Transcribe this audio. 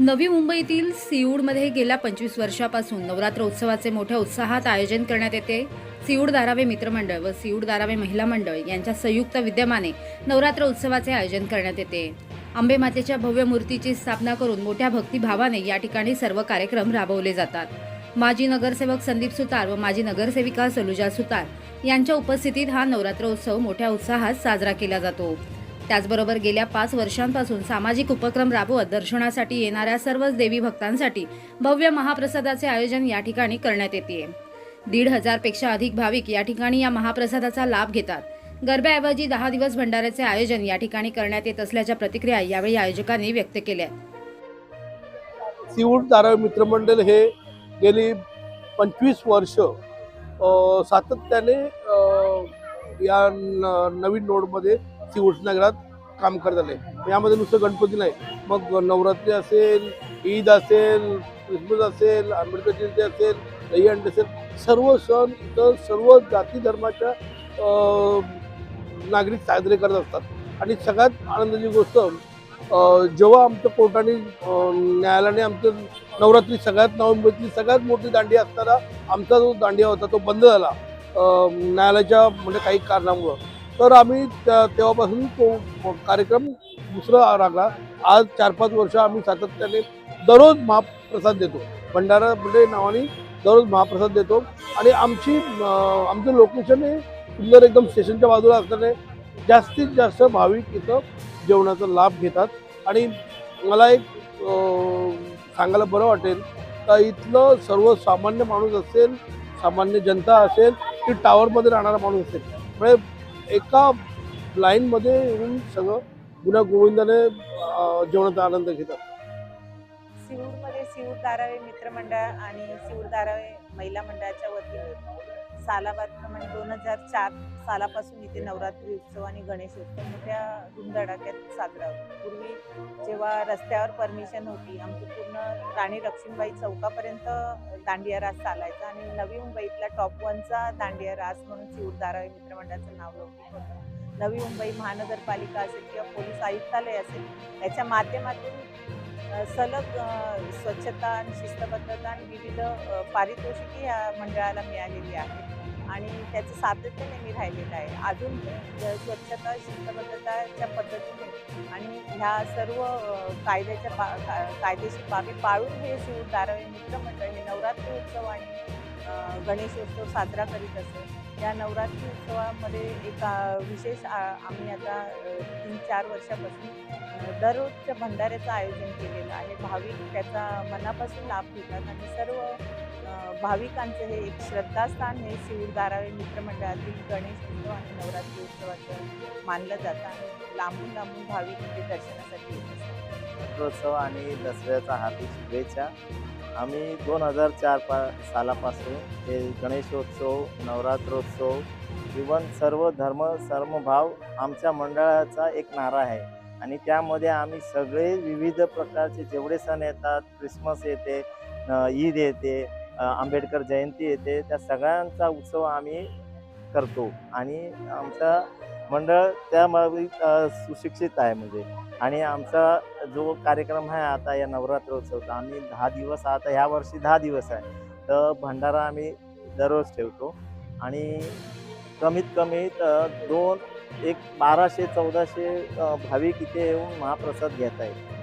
नवी मुंबईतील सिऊडमध्ये गेल्या पंचवीस वर्षापासून नवरात्र उत्सवाचे मोठ्या उत्साहात आयोजन करण्यात येते. सिऊड दारावे मित्रमंडळ व सिऊड दारावे महिला मंडळ यांच्या संयुक्त विद्यमाने नवरात्र उत्सवाचे आयोजन करण्यात येते. आंबेमातेच्या भव्य मूर्तीची स्थापना करून मोठ्या भक्तिभावाने या ठिकाणी सर्व कार्यक्रम राबवले जातात. माजी नगरसेवक संदीप सुतार व माजी नगरसेविका सलुजा सुतार यांच्या उपस्थितीत हा नवरात्र उत्सव मोठ्या उत्साहात साजरा केला जातो. त्याचबरोबर गेल्या पाच वर्षांपासून सामाजिक उपक्रम राबवत दर्शनासाठी येणाऱ्या सर्वच देवी भक्तांसाठी भव्य महाप्रसादाचे आयोजन या ठिकाणी करण्यात येते. दीड हजारपेक्षा अधिक भाविक या ठिकाणी या महाप्रसादाचा लाभ घेतात. गरब्याऐवजी दहा दिवस भंडाऱ्याचे आयोजन या ठिकाणी करण्यात येत असल्याच्या प्रतिक्रिया यावेळी आयोजकांनी व्यक्त केल्या. सिवूड धारावी मित्रमंडळ हे गेली पंचवीस वर्ष सातत्याने या न- नवीन नोडमध्ये सिवूड काम करत आले. यामध्ये नुसतं गणपती नाही. मग नवरात्री असेल ईद असेल क्रिसमस असेल आंबेडकर जयंती असेल दहीहंडी असेल सर्व सण इतर सर्व जाती धर्माच्या नागरिक साजरे करत असतात. आणि सगळ्यात आनंदाची गोष्ट जेव्हा आमच्या कोर्टाने न्यायालयाने आमचं नवरात्री सगळ्यात नोव्हेंबरची सगळ्यात मोठी दांडिया असताना आमचा जो दांडिया होता तो बंद झाला. न्यायालयाच्या म्हणजे काही कारणामुळं. तर आम्ही त्या- तेव्हापासून तो कार्यक्रम दुसरा लागला. आज चार पाच वर्ष आम्ही सातत्याने दररोज महाप्रसाद देतो. भंडारा म्हणजे नावाने दररोज महाप्रसाद देतो. आणि आमची आमचं लोकेशन हे सुंदर एकदम स्टेशनच्या बाजूला असल्याने जास्तीत जास्त भाविक इथं जेवणाचा लाभ घेतात. आणि मला एक सांगायला बरं वाटेल का इथलं सर्वसामान्य माणूस असेल सामान्य जनता असेल की टावरमध्ये राहणारा माणूस असेल. म्हणजे एका लाईनमध्ये येऊन सगळं गुन्हा गोविंदाने जेवणाचा आनंद घेतात. सिऊडमध्ये सिऊड धारावे मित्रमंडळ आणि सिऊड धारावे महिला मंडळाच्या वतीने सालाबादप्रमाणे दोन हजार चार सालापासून इथे नवरात्री उत्सव आणि गणेश उत्सव मोठ्या धुमधडाक्यात साजरा होतो. पूर्वी जेव्हा रस्त्यावर परमिशन होती आमची पूर्ण राणी लक्ष्मीबाई चौकापर्यंत दांडिया रास चालायचा आणि नवी मुंबईतला टॉप वनचा दांडिया रास म्हणून सिऊड धारावे मित्रमंडळाचं नाव लौकिक होतं. नवी मुंबई महानगरपालिका असेल किंवा पोलीस आयुक्तालय असेल याच्या माध्यमातून सलग स्वच्छता आणि शिस्तबद्धता आणि विविध पारितोषिके या मंडळाला मिळालेली आहे. आणि त्याचं सातत्य नेहमी राहिलेलं आहे. अजून स्वच्छता शिस्तबद्धताच्या पद्धतीने आणि ह्या सर्व कायद्याच्या बा का- कायदेशीर बाबी पाळून हे शिव धारावी मित्रमंडळ हे नवरात्री उत्सव आणि गणेशोत्सव साजरा करीत असेल. या नवरात्री उत्सवामध्ये एक विशेष आम्ही आता तीन चार वर्षापासून दररोजच्या भंडाऱ्याचं आयोजन केलेलं आहे. भाविक त्याचा मनापासून लाभ घेतात आणि सर्व भाविकांचं हे एक श्रद्धास्थान हे शिव धारावे मित्रमंडळातील गणेश उत्सव आणि नवरात्री उत्सवाचं मानलं जातं आणि लांबून लांबून भाविक इथे दर्शनासाठी येत असतात. आणि दसऱ्याचा हार्दिक शुभेच्छा. आम्ही दोन हजार चार पा सालापासून हे गणेशोत्सव नवरात्रोत्सव इवन सर्व धर्म सर्वभाव आमच्या मंडळाचा एक नारा आहे. आणि त्यामध्ये आम्ही सगळे विविध प्रकारचे जेवढे सण येतात क्रिसमस येते ईद येते आंबेडकर जयंती येते त्या सगळ्यांचा उत्सव आम्ही करतो. आणि आमचा मंडळ त्यामध्ये सुशिक्षित आहे म्हणजे. आणि आमचा जो कार्यक्रम आहे आता या नवरात्र उत्सवचा आम्ही दहा दिवस आता ह्या वर्षी दहा दिवस आहे. तर भंडारा आम्ही दररोज ठेवतो आणि कमीत कमी दोन एक बाराशे चौदाशे भाविक इथे येऊन महाप्रसाद घेता येईल